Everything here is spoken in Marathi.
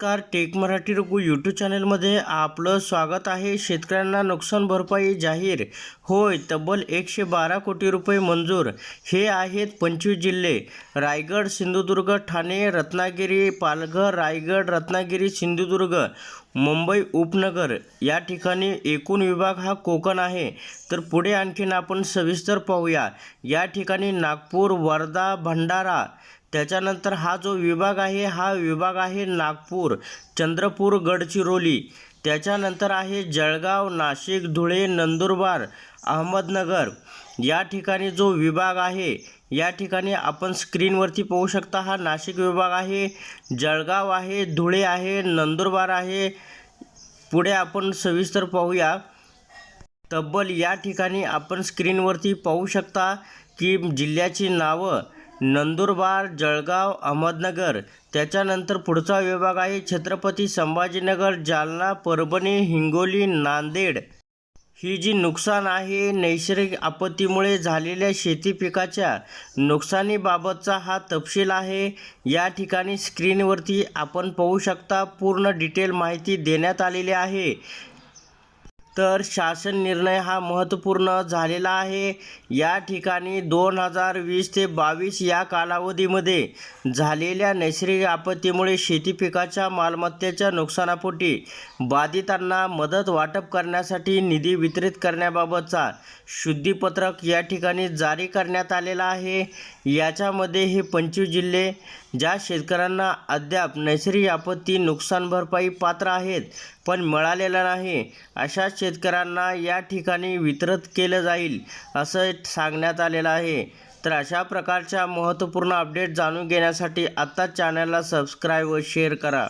नमस्कार टेक मराठी रघु यूट्यूब चॅनलमध्ये आपलं स्वागत आहे. शेतकऱ्यांना नुकसान भरपाई जाहीर. होय तब्बल एकशे बारा कोटी रुपये मंजूर. हे आहेत पंचवीस जिल्हे. रायगड सिंधुदुर्ग ठाणे रत्नागिरी पालघर रायगड रत्नागिरी सिंधुदुर्ग मुंबई उपनगर. या ठिकाणी एकूण विभाग हा कोकण आहे. तर पुढे आणखीन आपण सविस्तर पाहूया. या ठिकाणी नागपूर वर्धा भंडारा त्याच्यानंतर हा जो विभाग आहे हा विभाग आहे नागपूर चंद्रपूर गडचिरोली त्याच्यानंतर आहे जळगाव नाशिक धुळे नंदुरबार अहमदनगर. या ठिकाणी जो विभाग आहे या ठिकाणी आपण स्क्रीनवरती पाहू शकता हा नाशिक विभाग आहे जळगाव आहे धुळे आहे नंदुरबार आहे. पुढे आपण सविस्तर पाहूया. तब्बल या ठिकाणी आपण स्क्रीनवरती पाहू शकता की जिल्ह्याची नावं नंदुरबार जळगाव अहमदनगर. त्याच्यानंतर पुढचा विभाग आहे छत्रपती संभाजीनगर जालना परभणी हिंगोली नांदेड. ही जी नुकसान आहे नैसर्गिक आपत्तीमुळे झालेल्या शेती पिकाच्या नुकसानीबाबतचा हा तपशील आहे. या ठिकाणी स्क्रीनवरती आपण पाहू शकता पूर्ण डिटेल माहिती देण्यात आलेली आहे. तर शासन निर्णय हा महत्त्वपूर्ण झालेला आहे. या ठिकाणी दोन हजार वीस ते बावीस या कालावधीमध्ये झालेल्या नैसर्गिक आपत्तीमुळे शेती पिकाच्या मालमत्तेच्या नुकसानापोटी बाधितांना मदत वाटप करण्यासाठी निधी वितरित करण्याबाबतचा शुद्धीपत्रक या ठिकाणी जारी करण्यात आलेला आहे. याच्यामध्ये हे पंचवीस जिल्हे ज्या शेतकऱ्यांना अद्याप नैसर्गिक आपत्ती नुकसान भरपाई पात्र आहेत पण मिळालेलं नाही अशा शेतकऱ्यांना या ठिकाणी वितरित केलं जाईल असं सांगण्यात आलेलं आहे. तर अशा प्रकारच्या महत्त्वपूर्ण अपडेट जाणून घेण्यासाठी आत्ताच चॅनलला सबस्क्राईब व शेअर करा.